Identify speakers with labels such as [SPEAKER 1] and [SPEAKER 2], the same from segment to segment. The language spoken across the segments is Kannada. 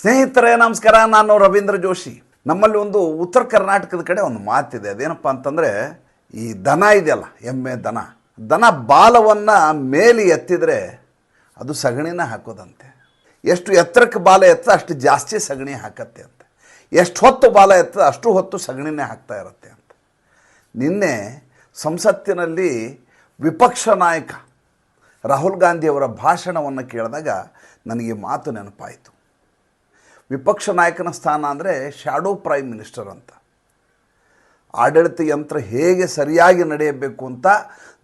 [SPEAKER 1] ಸ್ನೇಹಿತರೇ, ನಮಸ್ಕಾರ. ನಾನು ರವೀಂದ್ರ ಜೋಶಿ. ನಮ್ಮಲ್ಲಿ ಒಂದು ಉತ್ತರ ಕರ್ನಾಟಕದ ಕಡೆ ಒಂದು ಮಾತಿದೆ. ಅದೇನಪ್ಪ ಅಂತಂದರೆ, ಈ ದನ ಇದೆಯಲ್ಲ, ಎಮ್ಮೆ ದನ. ದನ ಬಾಲವನ್ನು ಮೇಲೆ ಎತ್ತಿದರೆ ಅದು ಸಗಣಿನ ಹಾಕೋದಂತೆ. ಎಷ್ಟು ಎತ್ತರಕ್ಕೆ ಬಾಲ ಎತ್ತ ಅಷ್ಟು ಜಾಸ್ತಿ ಸಗಣಿ ಹಾಕತ್ತೆ ಅಂತ. ಎಷ್ಟು ಹೊತ್ತು ಬಾಲ ಎತ್ತ ಅಷ್ಟು ಹೊತ್ತು ಸಗಣಿನೇ ಹಾಕ್ತಾ ಇರುತ್ತೆ ಅಂತ. ನಿನ್ನೆ ಸಂಸತ್ತಿನಲ್ಲಿ ವಿಪಕ್ಷ ನಾಯಕ ರಾಹುಲ್ ಗಾಂಧಿಯವರ ಭಾಷಣವನ್ನು ಕೇಳಿದಾಗ ನನಗೆ ಮಾತು ನೆನಪಾಯಿತು. ವಿಪಕ್ಷ ನಾಯಕನ ಸ್ಥಾನ ಅಂದರೆ ಶ್ಯಾಡೋ ಪ್ರೈಮ್ ಮಿನಿಸ್ಟರ್ ಅಂತ. ಆಡಳಿತ ಯಂತ್ರ ಹೇಗೆ ಸರಿಯಾಗಿ ನಡೆಯಬೇಕು ಅಂತ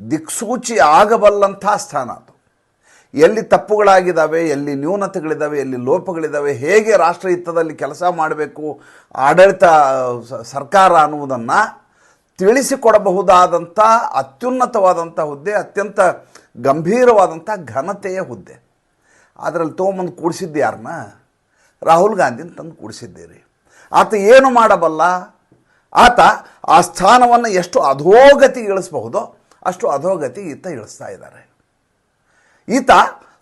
[SPEAKER 1] ದಿಕ್ಸೂಚಿ ಆಗಬಲ್ಲಂಥ ಸ್ಥಾನ ಅದು. ಎಲ್ಲಿ ತಪ್ಪುಗಳಾಗಿದ್ದಾವೆ ಎಲ್ಲಿ ನ್ಯೂನತೆಗಳಿದ್ದಾವೆ ಎಲ್ಲಿ ಲೋಪಗಳಿದ್ದಾವೆ ಹೇಗೆ ರಾಷ್ಟ್ರಹಿತದಲ್ಲಿ ಕೆಲಸ ಮಾಡಬೇಕು, ಆಡಳಿತ ಸರ್ಕಾರ ಅನ್ನುವುದನ್ನು ತಿಳಿಸಿಕೊಡಬಹುದಾದಂಥ ಅತ್ಯುನ್ನತವಾದಂಥ ಹುದ್ದೆ, ಅತ್ಯಂತ ಗಂಭೀರವಾದಂಥ ಘನತೆಯ ಹುದ್ದೆ. ಅದರಲ್ಲಿ ತೊಗೊಂಬಂದು ಕೂಡಿಸಿದ್ದು ಯಾರನ್ನ ರಾಹುಲ್ ಗಾಂಧಿನ ತಂದು ಕೂಡಿಸಿದ್ದೀರಿ. ಆತ ಏನು ಮಾಡಬಲ್ಲ? ಆತ ಆ ಸ್ಥಾನವನ್ನು ಎಷ್ಟು ಅಧೋಗತಿ ಇಳಿಸಬಹುದೋ ಅಷ್ಟು ಅಧೋಗತಿ ಈತ ಇಳಿಸ್ತಾ ಇದ್ದಾರೆ. ಈತ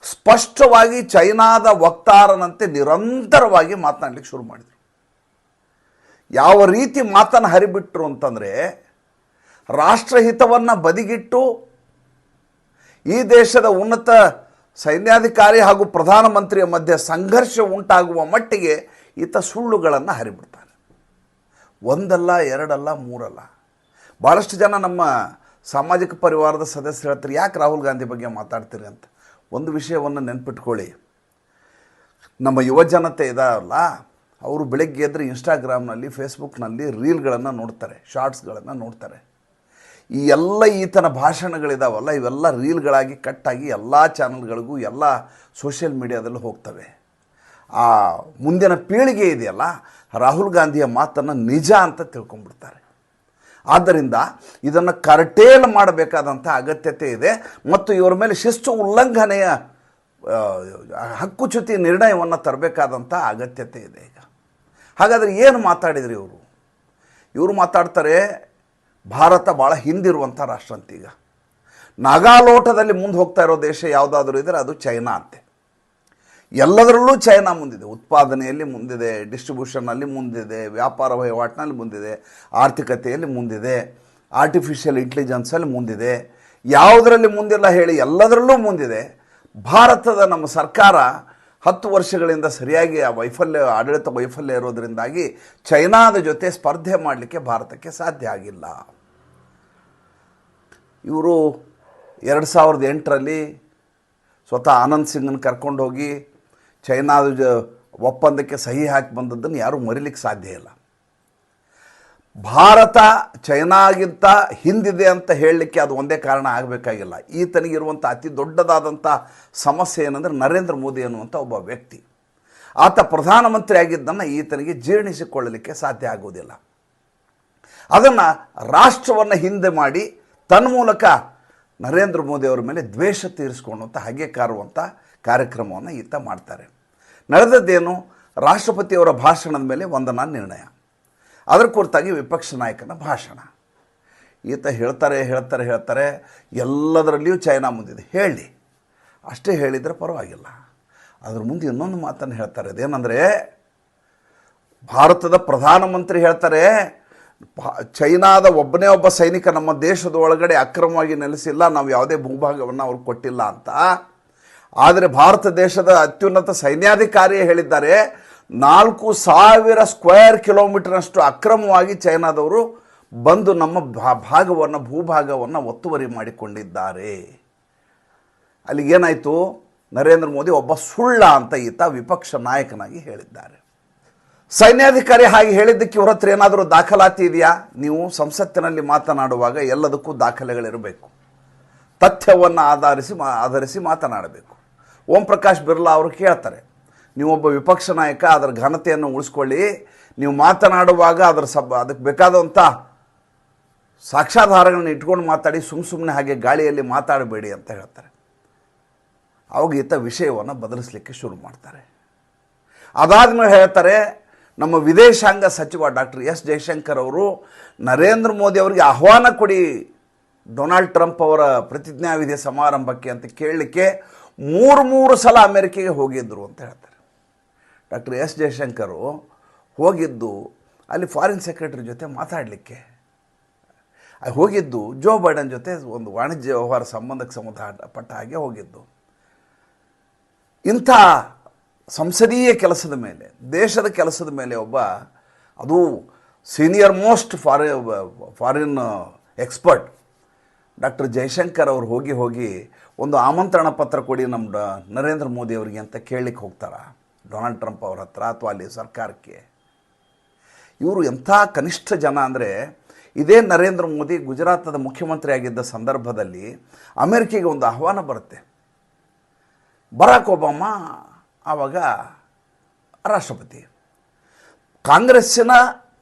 [SPEAKER 1] ಸ್ಪಷ್ಟವಾಗಿ ಚೈನಾದ ವಕ್ತಾರನಂತೆ ನಿರಂತರವಾಗಿ ಮಾತನಾಡಲಿಕ್ಕೆ ಶುರು ಮಾಡಿದರು. ಯಾವ ರೀತಿ ಮಾತನ್ನು ಹರಿಬಿಟ್ರು ಅಂತಂದರೆ, ರಾಷ್ಟ್ರಹಿತವನ್ನು ಬದಿಗಿಟ್ಟು ಈ ದೇಶದ ಉನ್ನತ ಸೈನ್ಯಾಧಿಕಾರಿ ಹಾಗೂ ಪ್ರಧಾನಮಂತ್ರಿಯ ಮಧ್ಯೆ ಸಂಘರ್ಷ ಉಂಟಾಗುವ ಮಟ್ಟಿಗೆ ಈತ ಸುಳ್ಳುಗಳನ್ನು ಹರಿಬಿಡ್ತಾನೆ. ಒಂದಲ್ಲ, ಎರಡಲ್ಲ, ಮೂರಲ್ಲ. ಭಾಳಷ್ಟು ಜನ ನಮ್ಮ ಸಾಮಾಜಿಕ ಪರಿವಾರದ ಸದಸ್ಯರು ಹೇಳ್ತಾರೆ, ಯಾಕೆ ರಾಹುಲ್ ಗಾಂಧಿ ಬಗ್ಗೆ ಮಾತಾಡ್ತೀರಿ ಅಂತ? ಒಂದು ವಿಷಯವನ್ನು ನೆನ್ಪಿಟ್ಕೊಳ್ಳಿ. ನಮ್ಮ ಯುವ ಜನತೆ ಇದಾರಲ್ಲ, ಅವರು ಬೆಳಗ್ಗೆ ಎದ್ರೆ ಇನ್ಸ್ಟಾಗ್ರಾಮ್ನಲ್ಲಿ ಫೇಸ್ಬುಕ್ನಲ್ಲಿ ರೀಲ್ಗಳನ್ನು ನೋಡ್ತಾರೆ, ಶಾರ್ಟ್ಸ್ಗಳನ್ನು ನೋಡ್ತಾರೆ. ಈ ಎಲ್ಲ ಈತನ ಭಾಷಣಗಳಿದಾವಲ್ಲ, ಇವೆಲ್ಲ ರೀಲ್ಗಳಾಗಿ ಕಟ್ಟಾಗಿ ಎಲ್ಲ ಚಾನಲ್ಗಳಿಗೂ ಎಲ್ಲ ಸೋಷಿಯಲ್ ಮೀಡಿಯಾದಲ್ಲೂ ಹೋಗ್ತವೆ. ಆ ಮುಂದಿನ ಪೀಳಿಗೆ ಇದೆಯಲ್ಲ, ರಾಹುಲ್ ಗಾಂಧಿಯ ಮಾತನ್ನು ನಿಜ ಅಂತ ತಿಳ್ಕೊಂಡ್ಬಿಡ್ತಾರೆ. ಆದ್ದರಿಂದ ಇದನ್ನು ಕರ್ಟೇಲ್ ಮಾಡಬೇಕಾದಂಥ ಅಗತ್ಯತೆ ಇದೆ ಮತ್ತು ಇವರ ಮೇಲೆ ಶಿಸ್ತು ಉಲ್ಲಂಘನೆಯ ಹಕ್ಕುಚ್ಯುತಿ ನಿರ್ಣಯವನ್ನು ತರಬೇಕಾದಂಥ ಅಗತ್ಯತೆ ಇದೆ ಈಗ. ಹಾಗಾದರೆ ಏನು ಮಾತಾಡಿದ್ರಿ ಇವರು? ಇವರು ಮಾತಾಡ್ತಾರೆ ಭಾರತ ಭಾಳ ಹಿಂದಿರುವಂಥ ರಾಷ್ಟ್ರ ಅಂತ ಈಗ ನಾಗಾಲೋಟದಲ್ಲಿ ಮುಂದೆ ಹೋಗ್ತಾ ಇರೋ ದೇಶ ಯಾವುದಾದ್ರೂ ಇದ್ದರೆ ಅದು ಚೈನಾ ಅಂತೆ. ಎಲ್ಲದರಲ್ಲೂ ಚೈನಾ ಮುಂದಿದೆ. ಉತ್ಪಾದನೆಯಲ್ಲಿ ಮುಂದಿದೆ, ಡಿಸ್ಟ್ರಿಬ್ಯೂಷನ್ನಲ್ಲಿ ಮುಂದಿದೆ, ವ್ಯಾಪಾರ ವಹಿವಾಟಿನಲ್ಲಿ ಮುಂದಿದೆ, ಆರ್ಥಿಕತೆಯಲ್ಲಿ ಮುಂದಿದೆ ಆರ್ಟಿಫಿಷಿಯಲ್ ಇಂಟೆಲಿಜೆನ್ಸಲ್ಲಿ ಮುಂದಿದೆ. ಯಾವುದರಲ್ಲಿ ಮುಂದಿಲ್ಲ ಹೇಳಿ ಎಲ್ಲದರಲ್ಲೂ ಮುಂದಿದೆ. ಭಾರತದ ನಮ್ಮ ಸರ್ಕಾರ ಹತ್ತು ವರ್ಷಗಳಿಂದ ಸರಿಯಾಗಿ ಆ ವೈಫಲ್ಯ, ಆಡಳಿತ ವೈಫಲ್ಯ ಇರೋದರಿಂದಾಗಿ ಚೈನಾದ ಜೊತೆ ಸ್ಪರ್ಧೆ ಮಾಡಲಿಕ್ಕೆ ಭಾರತಕ್ಕೆ ಸಾಧ್ಯ ಆಗಿಲ್ಲ. ಇವರು ಎರಡು ಸಾವಿರದ ಎಂಟರಲ್ಲಿ ಸ್ವತಃ ಆನಂದ್ ಸಿಂಗನ್ನು ಕರ್ಕೊಂಡು ಹೋಗಿ ಚೈನಾದ ಒಪ್ಪಂದಕ್ಕೆ ಸಹಿ ಹಾಕಿ ಬಂದದ್ದನ್ನು ಯಾರೂ ಮರಿಲಿಕ್ಕೆ ಸಾಧ್ಯ ಇಲ್ಲ. ಭಾರತ ಚೈನಾಗಿಂತ ಹಿಂದಿದೆ ಅಂತ ಹೇಳಲಿಕ್ಕೆ ಅದು ಒಂದೇ ಕಾರಣ ಆಗಬೇಕಾಗಿಲ್ಲ. ಈತನಿಗಿರುವಂಥ ಅತಿ ದೊಡ್ಡದಾದಂಥ ಸಮಸ್ಯೆ ಏನಂದರೆ ನರೇಂದ್ರ ಮೋದಿ ಅನ್ನುವಂಥ ಒಬ್ಬ ವ್ಯಕ್ತಿ. ಆತ ಪ್ರಧಾನಮಂತ್ರಿ ಆಗಿದ್ದನ್ನು ಈತನಿಗೆ ಜೀರ್ಣಿಸಿಕೊಳ್ಳಲಿಕ್ಕೆ ಸಾಧ್ಯ ಆಗುವುದಿಲ್ಲ. ಅದನ್ನು ರಾಷ್ಟ್ರವನ್ನು ಹಿಂದೆ ಮಾಡಿ ತನ್ಮೂಲಕ ನರೇಂದ್ರ ಮೋದಿ ಅವರ ಮೇಲೆ ದ್ವೇಷ ತೀರಿಸ್ಕೊಳ್ಳುವಂಥ, ಹಗೆ ಕಾರುವಂಥ ಕಾರ್ಯಕ್ರಮವನ್ನು ಈತ ಮಾಡ್ತಾರೆ. ನಡೆದದ್ದೇನು ರಾಷ್ಟ್ರಪತಿಯವರ ಭಾಷಣದ ಮೇಲೆ ವಂದನಾ ನಿರ್ಣಯ. ಅದರ ಕುರಿತಾಗಿ ವಿಪಕ್ಷ ನಾಯಕನ ಭಾಷಣ. ಈತ ಹೇಳ್ತಾರೆ ಹೇಳ್ತಾರೆ ಹೇಳ್ತಾರೆ, ಎಲ್ಲದರಲ್ಲಿಯೂ ಚೈನಾ ಮುಂದಿದೆ. ಹೇಳಿ. ಅಷ್ಟೇ ಹೇಳಿದರೆ ಪರವಾಗಿಲ್ಲ. ಅದ್ರ ಮುಂದೆ ಇನ್ನೊಂದು ಮಾತನ್ನು ಹೇಳ್ತಾರೆ. ಅದೇನೆಂದರೆ, ಭಾರತದ ಪ್ರಧಾನಮಂತ್ರಿ ಹೇಳ್ತಾರೆ ಚೈನಾದ ಒಬ್ಬನೇ ಒಬ್ಬ ಸೈನಿಕ ನಮ್ಮ ದೇಶದ ಒಳಗಡೆ ಅಕ್ರಮವಾಗಿ ನೆಲೆಸಿಲ್ಲ, ನಾವು ಯಾವುದೇ ಭೂಭಾಗವನ್ನು ಅವ್ರು ಕೊಟ್ಟಿಲ್ಲ ಅಂತ. ಆದರೆ ಭಾರತ ದೇಶದ ಅತ್ಯುನ್ನತ ಸೈನ್ಯಾಧಿಕಾರಿಯೇ ಹೇಳಿದ್ದಾರೆ ನಾಲ್ಕು ಸಾವಿರ ಸ್ಕ್ವೇರ್ ಕಿಲೋಮೀಟರ್ನಷ್ಟು ಅಕ್ರಮವಾಗಿ ಚೈನಾದವರು ಬಂದು ನಮ್ಮ ಭಾ- ಭಾಗವನ್ನು, ಭೂಭಾಗವನ್ನು ಒತ್ತುವರಿ ಮಾಡಿಕೊಂಡಿದ್ದಾರೆ. ಅಲ್ಲಿಗೇನಾಯಿತು ನರೇಂದ್ರ ಮೋದಿ ಒಬ್ಬ ಸುಳ್ಳ ಅಂತ ಈತ ವಿಪಕ್ಷ ನಾಯಕನಾಗಿ ಹೇಳಿದ್ದಾರೆ. ಸೈನ್ಯಾಧಿಕಾರಿ ಹಾಗೆ ಹೇಳಿದ್ದಕ್ಕೆ ಇವ್ರ ಹತ್ರ ಏನಾದರೂ ದಾಖಲಾತಿ ಇದೆಯಾ? ನೀವು ಸಂಸತ್ತಿನಲ್ಲಿ ಮಾತನಾಡುವಾಗ ಎಲ್ಲದಕ್ಕೂ ದಾಖಲೆಗಳಿರಬೇಕು. ತಥ್ಯವನ್ನು ಆಧರಿಸಿ ಮಾ, ಆಧರಿಸಿ ಮಾತನಾಡಬೇಕು. ಓಂ ಪ್ರಕಾಶ್ ಬಿರ್ಲಾ ಅವರು ಕೇಳ್ತಾರೆ ನೀವೊಬ್ಬ ವಿಪಕ್ಷ ನಾಯಕ, ಅದರ ಘನತೆಯನ್ನು ಉಳಿಸ್ಕೊಳ್ಳಿ. ನೀವು ಮಾತನಾಡುವಾಗ ಅದರ ಸಬ್, ಅದಕ್ಕೆ ಬೇಕಾದಂಥ ಸಾಕ್ಷ್ಯಾಧಾರಗಳನ್ನ ಇಟ್ಕೊಂಡು ಮಾತಾಡಿ ಸುಮ್ಮ ಸುಮ್ಮನೆ ಹಾಗೆ ಗಾಳಿಯಲ್ಲಿ ಮಾತಾಡಬೇಡಿ ಅಂತ ಹೇಳ್ತಾರೆ. ಅವಾಗ ಈತ ವಿಷಯವನ್ನು ಬದಲಿಸಲಿಕ್ಕೆ ಶುರು ಮಾಡ್ತಾರೆ. ಅದಾದ್ಮೇಲೆ ಹೇಳ್ತಾರೆ, ನಮ್ಮ ವಿದೇಶಾಂಗ ಸಚಿವ ಡಾಕ್ಟರ್ ಎಸ್. ಜಯಶಂಕರ್ ಅವರು, ನರೇಂದ್ರ ಮೋದಿ ಅವರಿಗೆ ಆಹ್ವಾನ ಕೊಡಿ ಡೊನಾಲ್ಡ್ ಟ್ರಂಪ್ ಅವರ ಪ್ರತಿಜ್ಞಾವಿಧಿ ಸಮಾರಂಭಕ್ಕೆ ಅಂತ ಕೇಳಲಿಕ್ಕೆ ಮೂರು ಮೂರು ಸಲ ಅಮೆರಿಕೆಗೆ ಹೋಗಿದ್ದರು ಅಂತ ಹೇಳ್ತಾರೆ. ಡಾಕ್ಟರ್ ಎಸ್ ಜಯಶಂಕರು ಹೋಗಿದ್ದು ಅಲ್ಲಿ ಫಾರಿನ್ ಸೆಕ್ರೆಟರಿ ಜೊತೆ ಮಾತಾಡಲಿಕ್ಕೆ. ಹೋಗಿದ್ದು ಜೋ ಬೈಡನ್ ಜೊತೆ ಒಂದು ವಾಣಿಜ್ಯ ವ್ಯವಹಾರ ಸಂಬಂಧಕ್ಕೆ ಸಂಬಂಧ ಪಟ್ಟ ಹಾಗೆ ಹೋಗಿದ್ದು. ಇಂಥ ಸಂಸದೀಯ ಕೆಲಸದ ಮೇಲೆ, ದೇಶದ ಕೆಲಸದ ಮೇಲೆ ಒಬ್ಬ, ಅದು ಸೀನಿಯರ್ ಮೋಸ್ಟ್ ಫಾರಿ ಫಾರಿನ್ ಎಕ್ಸ್ಪರ್ಟ್ ಡಾಕ್ಟರ್ ಜೈಶಂಕರ್ ಅವರು ಹೋಗಿ ಹೋಗಿ ಒಂದು ಆಮಂತ್ರಣ ಪತ್ರ ಕೊಡಿ ನಮ್ಮ ನರೇಂದ್ರ ಮೋದಿ ಅವರಿಗೆ ಅಂತ ಕೇಳಲಿಕ್ಕೆ ಹೋಗ್ತಾರ? ಡೊನಾಲ್ಡ್ ಟ್ರಂಪ್ ಅವ್ರ ಹತ್ರ ಅಥವಾ ಅಲ್ಲಿ ಸರ್ಕಾರಕ್ಕೆ. ಇವರು ಎಂಥ ಕನಿಷ್ಠ ಜನ ಅಂದರೆ, ಇದೇ ನರೇಂದ್ರ ಮೋದಿ ಗುಜರಾತದ ಮುಖ್ಯಮಂತ್ರಿ ಆಗಿದ್ದ ಸಂದರ್ಭದಲ್ಲಿ ಅಮೆರಿಕೆಗೆ ಒಂದು ಆಹ್ವಾನ ಬರುತ್ತೆ. ಬರಾಕ್ ಒಬಾಮ ಆವಾಗ ರಾಷ್ಟ್ರಪತಿ. ಕಾಂಗ್ರೆಸ್ಸಿನ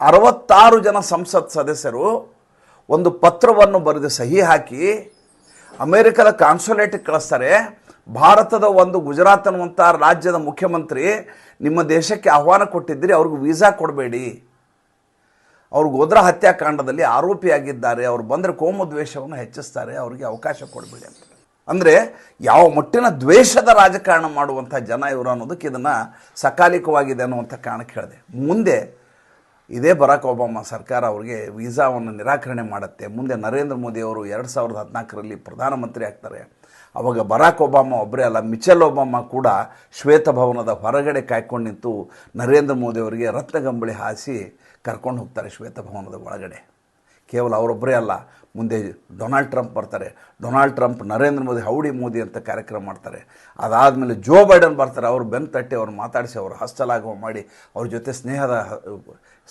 [SPEAKER 1] ಅರವತ್ತಾರು ಜನ ಸಂಸತ್ ಸದಸ್ಯರು ಒಂದು ಪತ್ರವನ್ನು ಬರೆದು ಸಹಿ ಹಾಕಿ ಅಮೇರಿಕದ ಕಾನ್ಸುಲೇಟಿಗೆ ಕಳಿಸ್ತಾರೆ. ಭಾರತದ ಒಂದು ಗುಜರಾತ್ ಅನ್ನುವಂಥ ರಾಜ್ಯದ ಮುಖ್ಯಮಂತ್ರಿ ನಿಮ್ಮ ದೇಶಕ್ಕೆ ಆಹ್ವಾನ ಕೊಟ್ಟಿದ್ದೀರಿ, ಅವ್ರಿಗೆ ವೀಸಾ ಕೊಡಬೇಡಿ. ಅವರು ಗೋದ್ರ ಹತ್ಯಾಕಾಂಡದಲ್ಲಿ ಆರೋಪಿಯಾಗಿದ್ದಾರೆ, ಅವ್ರು ಬಂದರೆ ಕೋಮು ದ್ವೇಷವನ್ನು ಹೆಚ್ಚಿಸ್ತಾರೆ, ಅವರಿಗೆ ಅವಕಾಶ ಕೊಡಬೇಡಿ ಅಂತ. ಅಂದರೆ ಯಾವ ಮಟ್ಟಿನ ದ್ವೇಷದ ರಾಜಕಾರಣ ಮಾಡುವಂಥ ಜನ ಇವರು ಅನ್ನೋದಕ್ಕೆ ಇದನ್ನು ಸಕಾಲಿಕವಾಗಿದೆ ಅನ್ನುವಂಥ ಕಾರಣಕ್ಕೆ ಹೇಳಿದೆ. ಮುಂದೆ ಇದೇ ಬರಾಕ್ ಒಬಾಮ ಸರ್ಕಾರ ಅವರಿಗೆ ವೀಸಾವನ್ನು ನಿರಾಕರಣೆ ಮಾಡುತ್ತೆ. ಮುಂದೆ ನರೇಂದ್ರ ಮೋದಿ ಅವರು ಎರಡು ಸಾವಿರದ ಹದಿನಾಲ್ಕರಲ್ಲಿ ಪ್ರಧಾನಮಂತ್ರಿ ಆಗ್ತಾರೆ. ಅವಾಗ ಬರಾಕ್ ಒಬಾಮ ಒಬ್ಬರೇ ಅಲ್ಲ, ಮಿಚೆಲ್ ಒಬಾಮ ಕೂಡ ಶ್ವೇತಭವನದ ಹೊರಗಡೆ ಕಾಯ್ಕೊಂಡು ನಿಂತು ನರೇಂದ್ರ ಮೋದಿ ಅವರಿಗೆ ರತ್ನಗಂಬಳಿ ಹಾಸಿ ಕರ್ಕೊಂಡು ಹೋಗ್ತಾರೆ ಶ್ವೇತಭವನದ ಒಳಗಡೆ. ಕೇವಲ ಅವರೊಬ್ಬರೇ ಅಲ್ಲ, ಮುಂದೆ ಡೊನಾಲ್ಡ್ ಟ್ರಂಪ್ ಬರ್ತಾರೆ. Donald Trump Narendra Modi, howdy Modi ಅಂತ ಕಾರ್ಯಕ್ರಮ ಮಾಡ್ತಾರೆ. ಅದಾದಮೇಲೆ ಜೋ ಬೈಡನ್ ಬರ್ತಾರೆ, ಅವರು ಬೆನ್ ತಟ್ಟಿ ಅವ್ರು ಮಾತಾಡಿಸಿ ಅವರು ಹಸ್ತಲಾಗುವ ಮಾಡಿ ಅವ್ರ ಜೊತೆ ಸ್ನೇಹದ,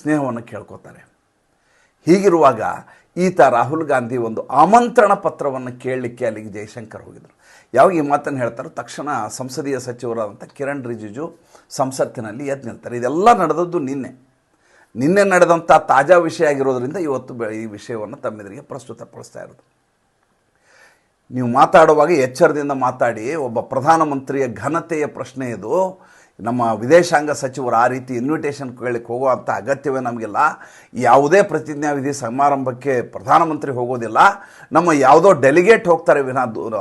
[SPEAKER 1] ಸ್ನೇಹವನ್ನು ಕೇಳ್ಕೊತಾರೆ. ಹೀಗಿರುವಾಗ ಈತ ರಾಹುಲ್ ಗಾಂಧಿ ಒಂದು ಆಮಂತ್ರಣ ಪತ್ರವನ್ನು ಕೇಳಲಿಕ್ಕೆ ಅಲ್ಲಿಗೆ ಜಯಶಂಕರ್ ಹೋಗಿದ್ರು. ಯಾವಾಗ ಈ ಮಾತನ್ನು ಹೇಳ್ತಾರೋ ತಕ್ಷಣ ಸಂಸದೀಯ ಸಚಿವರಾದಂಥ ಕಿರಣ್ ರಿಜಿಜು ಸಂಸತ್ತಿನಲ್ಲಿ ಎದ್ದು ನಿಲ್ತಾರೆ. ಇದೆಲ್ಲ ನಡೆದದ್ದು ನಿನ್ನೆ. ನಿನ್ನೆ ನಡೆದಂಥ ತಾಜಾ ವಿಷಯ ಆಗಿರೋದರಿಂದ ಇವತ್ತು ಈ ವಿಷಯವನ್ನು ತಮ್ಮೆದುರಿಗೆ ಪ್ರಸ್ತುತಪಡಿಸ್ತಾ ಇರೋದು. ನೀವು ಮಾತಾಡುವಾಗ ಎಚ್ಚರದಿಂದ ಮಾತಾಡಿ, ಒಬ್ಬ ಪ್ರಧಾನಮಂತ್ರಿಯ ಘನತೆಯ ಪ್ರಶ್ನೆ ಇದು. ನಮ್ಮ ವಿದೇಶಾಂಗ ಸಚಿವರು ಆ ರೀತಿ ಇನ್ವಿಟೇಷನ್ ಕೇಳಲಿಕ್ಕೆ ಹೋಗುವಂಥ ಅಗತ್ಯವೇ ನಮಗಿಲ್ಲ. ಯಾವುದೇ ಪ್ರತಿಜ್ಞಾವಿಧಿ ಸಮಾರಂಭಕ್ಕೆ ಪ್ರಧಾನಮಂತ್ರಿ ಹೋಗೋದಿಲ್ಲ. ನಮ್ಮ ಯಾವುದೋ ಡೆಲಿಗೇಟ್ ಹೋಗ್ತಾರೆ, ವಿನ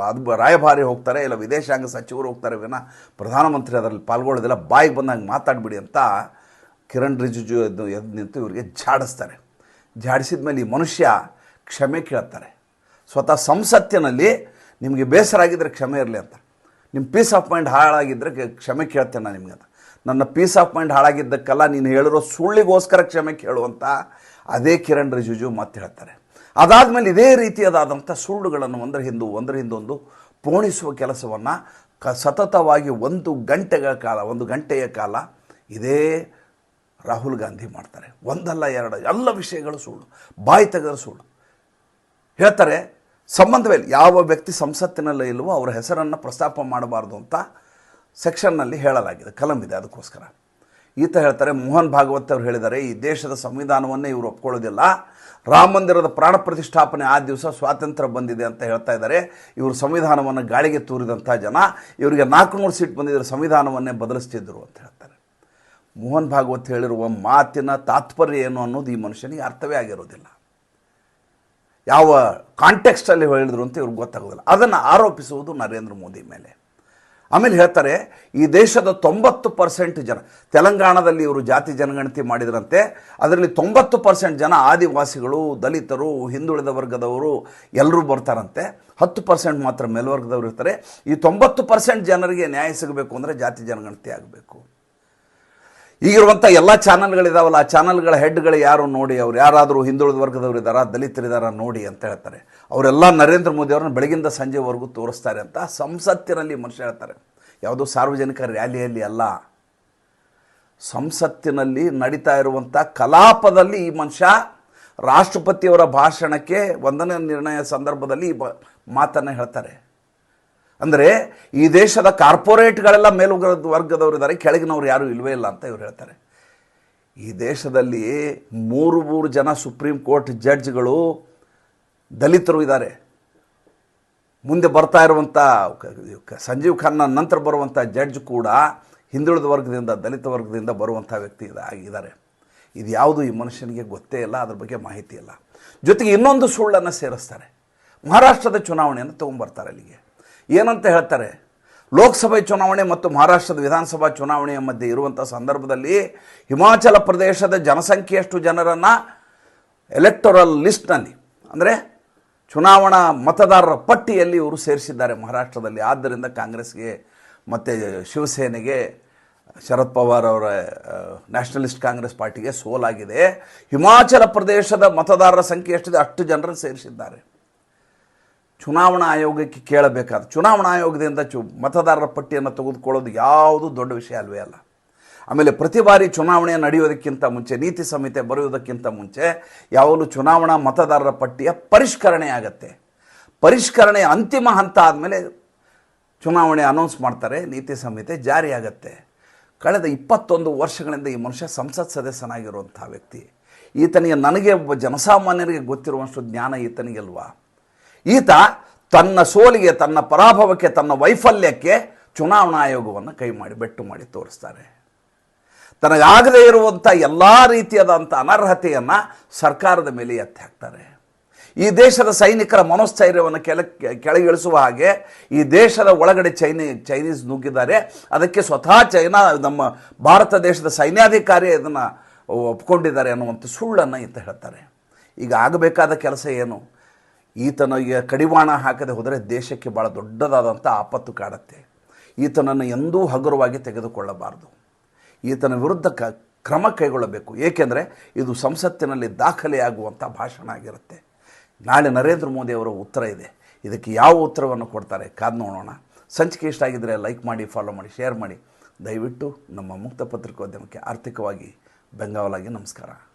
[SPEAKER 1] ಅದು ರಾಯಭಾರಿ ಹೋಗ್ತಾರೆ, ಇಲ್ಲ ವಿದೇಶಾಂಗ ಸಚಿವರು ಹೋಗ್ತಾರೆ, ವಿನ ಪ್ರಧಾನಮಂತ್ರಿ ಅದರಲ್ಲಿ ಪಾಲ್ಗೊಳ್ಳೋದಿಲ್ಲ, ಬಾಯಿಗೆ ಬಂದಂಗೆ ಮಾತಾಡಿಬಿಡಿ ಅಂತ ಕಿರಣ್ ರಿಜಿಜು ಎದ್ದು ಎದ್ದು ನಿಂತು ಇವರಿಗೆ ಜಾಡಿಸ್ತಾರೆ ಜಾಡಿಸಿದ ಮೇಲೆ ಈ ಮನುಷ್ಯ ಕ್ಷಮೆ ಕೇಳ್ತಾರೆ. ಸ್ವತಃ ಸಂಸತ್ತಿನಲ್ಲಿ ನಿಮಗೆ ಬೇಸರ ಆಗಿದ್ದರೆ ಕ್ಷಮೆ ಇರಲಿ ಅಂತ. ನಿಮ್ಮ ಪೀಸ್ ಆಫ್ ಮೈಂಡ್ ಹಾಳಾಗಿದ್ದರೆ ಕ್ಷಮೆ ಕೇಳ್ತೇನೆ ನಾನು ನಿಮಗೆ ನನ್ನ ಪೀಸ್ ಆಫ್ ಮೈಂಡ್ ಹಾಳಾಗಿದ್ದಕ್ಕೆಲ್ಲ, ನೀನು ಹೇಳಿರೋ ಸುಳ್ಳಿಗೋಸ್ಕರ ಕ್ಷಮೆ ಕೇಳುವಂಥ ಅದೇ ಕಿರಣ್ ರಿಜಿಜು ಮತ್ತೆ ಹೇಳ್ತಾರೆ. ಅದಾದಮೇಲೆ ಇದೇ ರೀತಿಯಾದಂಥ ಸುಳ್ಳುಗಳನ್ನು ಒಂದರ ಹಿಂದೂ, ಒಂದರ ಹಿಂದೊಂದು ಪೋಣಿಸುವ ಕೆಲಸವನ್ನು ಕ ಸತತವಾಗಿ ಒಂದು ಗಂಟೆಗಳ ಕಾಲ, ಒಂದು ಗಂಟೆಯ ಕಾಲ ಇದೇ ರಾಹುಲ್ ಗಾಂಧಿ ಮಾಡ್ತಾರೆ. ಒಂದಲ್ಲ ಎರಡು, ಎಲ್ಲ ವಿಷಯಗಳು ಸುಳ್ಳು. ಬಾಯಿ ತೆಗೆದ ಸುಳ್ಳು. ಹೇಳ್ತಾರೆ ಸಂಬಂಧವೇ. ಯಾವ ವ್ಯಕ್ತಿ ಸಂಸತ್ತಿನಲ್ಲಿ ಇಲ್ವೋ ಅವರ ಹೆಸರನ್ನು ಪ್ರಸ್ತಾಪ ಮಾಡಬಾರ್ದು ಅಂತ ಸೆಕ್ಷನ್ನಲ್ಲಿ ಹೇಳಲಾಗಿದೆ ಕಲಂ ಇದೆ ಅದಕ್ಕೋಸ್ಕರ. ಈತ ಹೇಳ್ತಾರೆ, ಮೋಹನ್ ಭಾಗವತ್ ಅವರು ಹೇಳಿದ್ದಾರೆ, ಈ ದೇಶದ ಸಂವಿಧಾನವನ್ನೇ ಇವರು ಒಪ್ಕೊಳ್ಳೋದಿಲ್ಲ. ರಾಮ ಮಂದಿರದ ಪ್ರಾಣ ಪ್ರತಿಷ್ಠಾಪನೆ ಆ ದಿವಸ ಸ್ವಾತಂತ್ರ್ಯ ಬಂದಿದೆ ಅಂತ ಹೇಳ್ತಾ ಇದ್ದಾರೆ. ಇವರು ಸಂವಿಧಾನವನ್ನು ಗಾಳಿಗೆ ತೂರಿದಂಥ ಜನ. ಇವರಿಗೆ ನಾಲ್ಕುನೂರು ಸೀಟ್ ಬಂದಿದ್ದರೆ ಸಂವಿಧಾನವನ್ನೇ ಬದಲಿಸ್ತಿದ್ರು ಅಂತ ಹೇಳ್ತಾರೆ. ಮೋಹನ್ ಭಾಗವತ್ ಹೇಳಿರುವ ಮಾತಿನ ತಾತ್ಪರ್ಯ ಏನು ಅನ್ನೋದು ಈ ಮನುಷ್ಯನಿಗೆ ಅರ್ಥವೇ ಆಗಿರೋದಿಲ್ಲ. ಯಾವ ಕಾಂಟೆಕ್ಸ್ಟಲ್ಲಿ ಹೇಳಿದ್ರು ಅಂತ ಇವ್ರಿಗೆ ಗೊತ್ತಾಗೋದಿಲ್ಲ. ಅದನ್ನು ಆರೋಪಿಸುವುದು ನರೇಂದ್ರ ಮೋದಿ ಮೇಲೆ. ಆಮೇಲೆ ಹೇಳ್ತಾರೆ, ಈ ದೇಶದ ತೊಂಬತ್ತು ಪರ್ಸೆಂಟ್ ಜನ, ತೆಲಂಗಾಣದಲ್ಲಿ ಇವರು ಜಾತಿ ಜನಗಣತಿ ಮಾಡಿದ್ರಂತೆ, ಅದರಲ್ಲಿ ತೊಂಬತ್ತು ಪರ್ಸೆಂಟ್ ಜನ ಆದಿವಾಸಿಗಳು, ದಲಿತರು, ಹಿಂದುಳಿದ ವರ್ಗದವರು ಎಲ್ಲರೂ ಬರ್ತಾರಂತೆ. ಹತ್ತು ಪರ್ಸೆಂಟ್ ಮಾತ್ರ ಮೇಲ್ವರ್ಗದವರು ಇರ್ತಾರೆ. ಈ ತೊಂಬತ್ತು ಪರ್ಸೆಂಟ್ ಜನರಿಗೆ ನ್ಯಾಯ ಸಿಗಬೇಕು ಅಂದರೆ ಜಾತಿ ಜನಗಣತಿ ಆಗಬೇಕು. ಈಗಿರುವಂಥ ಎಲ್ಲ ಚಾನಲ್ಗಳಿದಾವಲ್ಲ, ಆ ಚಾನಲ್ಗಳ ಹೆಡ್ಗಳು ಯಾರು ನೋಡಿ, ಅವ್ರು ಯಾರಾದರೂ ಹಿಂದುಳಿದ ವರ್ಗದವರು ಇದ್ದಾರಾ ದಲಿತರಿದ್ದಾರಾ ನೋಡಿ ಅಂತ ಹೇಳ್ತಾರೆ. ಅವರೆಲ್ಲ ನರೇಂದ್ರ ಮೋದಿ ಅವ್ರನ್ನ ಬೆಳಗಿಂದ ಸಂಜೆವರೆಗೂ ತೋರಿಸ್ತಾರೆ ಅಂತ ಸಂಸತ್ತಿನಲ್ಲಿ ಮನುಷ್ಯ ಹೇಳ್ತಾರೆ. ಯಾವುದೋ ಸಾರ್ವಜನಿಕ ರ್ಯಾಲಿಯಲ್ಲಿ ಅಲ್ಲ. ಸಂಸತ್ತಿನಲ್ಲಿ ನಡೀತಾ ಇರುವಂಥ ಕಲಾಪದಲ್ಲಿ ಈ ಮನುಷ್ಯ ರಾಷ್ಟ್ರಪತಿಯವರ ಭಾಷಣಕ್ಕೆ ವಂದನೆ ನಿರ್ಣಯ ಸಂದರ್ಭದಲ್ಲಿ ಈ ಮಾತನ್ನು ಹೇಳ್ತಾರೆ. ಅಂದರೆ ಈ ದೇಶದ ಕಾರ್ಪೊರೇಟ್ಗಳೆಲ್ಲ ಮೇಲ್ವರ್ಗದ ವರ್ಗದವರು ಇದ್ದಾರೆ ಕೆಳಗಿನವ್ರು ಯಾರೂ ಇಲ್ಲವೇ ಇಲ್ಲ ಅಂತ ಇವ್ರು ಹೇಳ್ತಾರೆ. ಈ ದೇಶದಲ್ಲಿ ಮೂರು ಮೂರು ಜನ ಸುಪ್ರೀಂ ಕೋರ್ಟ್ ಜಡ್ಜ್ಗಳು ದಲಿತರು ಇದ್ದಾರೆ. ಮುಂದೆ ಬರ್ತಾ ಇರುವಂಥ ಸಂಜೀವ್ ಖನ್ನ ನಂತರ ಬರುವಂಥ ಜಡ್ಜ್ ಕೂಡ ಹಿಂದುಳಿದ ವರ್ಗದಿಂದ, ದಲಿತ ವರ್ಗದಿಂದ ಬರುವಂಥ ವ್ಯಕ್ತಿ ಆಗಿದ್ದಾರೆ. ಇದು ಯಾವುದು ಈ ಮನುಷ್ಯನಿಗೆ ಗೊತ್ತೇ ಇಲ್ಲ, ಅದ್ರ ಬಗ್ಗೆ ಮಾಹಿತಿ ಇಲ್ಲ. ಜೊತೆಗೆ ಇನ್ನೊಂದು ಸುಳ್ಳನ್ನು ಸೇರಿಸ್ತಾರೆ. ಮಹಾರಾಷ್ಟ್ರದ ಚುನಾವಣೆಯನ್ನು ತೊಗೊಂಬರ್ತಾರೆ ಅಲ್ಲಿಗೆ. ಏನಂತ ಹೇಳ್ತಾರೆ? ಲೋಕಸಭೆ ಚುನಾವಣೆ ಮತ್ತು ಮಹಾರಾಷ್ಟ್ರದ ವಿಧಾನಸಭಾ ಚುನಾವಣೆಯ ಮಧ್ಯೆ ಇರುವಂಥ ಸಂದರ್ಭದಲ್ಲಿ ಹಿಮಾಚಲ ಪ್ರದೇಶದ ಜನಸಂಖ್ಯೆಯಷ್ಟು ಜನರನ್ನು ಎಲೆಕ್ಟೋರಲ್ ಲಿಸ್ಟ್ನಲ್ಲಿ ಅಂದರೆ ಚುನಾವಣಾ ಮತದಾರರ ಪಟ್ಟಿಯಲ್ಲಿ ಇವರು ಸೇರಿಸಿದ್ದಾರೆ ಮಹಾರಾಷ್ಟ್ರದಲ್ಲಿ. ಆದ್ದರಿಂದ ಕಾಂಗ್ರೆಸ್ಗೆ ಮತ್ತು ಶಿವಸೇನೆಗೆ ಶರದ್ ಪವಾರ್ ಅವರ ನ್ಯಾಷನಲಿಸ್ಟ್ ಕಾಂಗ್ರೆಸ್ ಪಾರ್ಟಿಗೆ ಸೋಲಾಗಿದೆ. ಹಿಮಾಚಲ ಪ್ರದೇಶದ ಮತದಾರರ ಸಂಖ್ಯೆ ಎಷ್ಟಿದೆ? ಅಷ್ಟು ಜನರನ್ನು ಸೇರಿಸಿದ್ದಾರೆ. ಚುನಾವಣಾ ಆಯೋಗಕ್ಕೆ ಕೇಳಬೇಕಾದ, ಚುನಾವಣಾ ಆಯೋಗದಿಂದ ಚು ಮತದಾರರ ಪಟ್ಟಿಯನ್ನು ತೆಗೆದುಕೊಳ್ಳೋದು ಯಾವುದು ದೊಡ್ಡ ವಿಷಯ ಅಲ್ವೇ ಅಲ್ಲ. ಆಮೇಲೆ ಪ್ರತಿ ಬಾರಿ ಚುನಾವಣೆ ನಡೆಯೋದಕ್ಕಿಂತ ಮುಂಚೆ, ನೀತಿ ಸಂಹಿತೆ ಬರೆಯೋದಕ್ಕಿಂತ ಮುಂಚೆ ಯಾವಾಗಲೂ ಚುನಾವಣಾ ಮತದಾರರ ಪಟ್ಟಿಯ ಪರಿಷ್ಕರಣೆ ಆಗತ್ತೆ. ಪರಿಷ್ಕರಣೆ ಅಂತಿಮ ಹಂತ ಆದಮೇಲೆ ಚುನಾವಣೆ ಅನೌನ್ಸ್ ಮಾಡ್ತಾರೆ, ನೀತಿ ಸಂಹಿತೆ ಜಾರಿಯಾಗತ್ತೆ ಕಳೆದ ಇಪ್ಪತ್ತೊಂದು ವರ್ಷಗಳಿಂದ ಈ ಮನುಷ್ಯ ಸಂಸತ್ ಸದಸ್ಯನಾಗಿರುವಂಥ ವ್ಯಕ್ತಿ. ಈತನಿಗೆ ನನಗೆ ಒಬ್ಬ ಜನಸಾಮಾನ್ಯರಿಗೆ ಗೊತ್ತಿರುವಷ್ಟು ಜ್ಞಾನ ಈತನಿಗಿಲ್ವಾ ಈತ ತನ್ನ ಸೋಲಿಗೆ, ತನ್ನ ಪರಾಭವಕ್ಕೆ, ತನ್ನ ವೈಫಲ್ಯಕ್ಕೆ ಚುನಾವಣಾ ಆಯೋಗವನ್ನು ಕೈ ಮಾಡಿ, ಬೆಟ್ಟು ಮಾಡಿ ತೋರಿಸ್ತಾರೆ. ತನಗಾಗದೇ ಇರುವಂಥ ಎಲ್ಲ ರೀತಿಯಾದಂಥ ಅನರ್ಹತೆಯನ್ನು ಸರ್ಕಾರದ ಮೇಲೆ ಎತ್ತಿ ಹಾಕ್ತಾರೆ. ಈ ದೇಶದ ಸೈನಿಕರ ಮನೋಸ್ಥೈರ್ಯವನ್ನು ಕೆಳ ಕೆಳಗಿಳಿಸುವ ಹಾಗೆ ಈ ದೇಶದ ಒಳಗಡೆ ಚೈನಿ, ಚೈನೀಸ್ ನುಗ್ಗಿದ್ದಾರೆ. ಅದಕ್ಕೆ ಸ್ವತಃ ಚೈನಾ, ನಮ್ಮ ಭಾರತ ದೇಶದ ಸೈನ್ಯಾಧಿಕಾರಿ ಇದನ್ನು ಒಪ್ಕೊಂಡಿದ್ದಾರೆ ಅನ್ನುವಂಥ ಸುಳ್ಳನ್ನು ಈತ ಹೇಳ್ತಾರೆ. ಈಗ ಆಗಬೇಕಾದ ಕೆಲಸ ಏನು? ಈತನಿಗೆ ಕಡಿವಾಣ ಹಾಕದೆ ಹೋದರೆ ದೇಶಕ್ಕೆ ಭಾಳ ದೊಡ್ಡದಾದಂಥ ಆಪತ್ತು ಕಾಡುತ್ತೆ. ಈತನನ್ನು ಎಂದೂ ಹಗುರವಾಗಿ ತೆಗೆದುಕೊಳ್ಳಬಾರದು. ಈತನ ವಿರುದ್ಧ ಕ, ಕ್ರಮ ಕೈಗೊಳ್ಳಬೇಕು. ಏಕೆಂದರೆ ಇದು ಸಂಸತ್ತಿನಲ್ಲಿ ದಾಖಲೆಯಾಗುವಂಥ ಭಾಷಣ ಆಗಿರುತ್ತೆ. ನಾಳೆ ನರೇಂದ್ರ ಮೋದಿ ಅವರ ಉತ್ತರ ಇದೆ. ಇದಕ್ಕೆ ಯಾವ ಉತ್ತರವನ್ನು ಕೊಡ್ತಾರೆ ಕಾದು ನೋಡೋಣ. ಸಂಚಿಕೆ ಇಷ್ಟ ಆಗಿದ್ದರೆ ಲೈಕ್ ಮಾಡಿ, ಫಾಲೋ ಮಾಡಿ, ಶೇರ್ ಮಾಡಿ. ದಯವಿಟ್ಟು ನಮ್ಮ ಮುಕ್ತ ಪತ್ರಿಕೋದ್ಯಮಕ್ಕೆ ಆರ್ಥಿಕವಾಗಿ ಬೆಂಗಾವಲಾಗಿ ನಮಸ್ಕಾರ.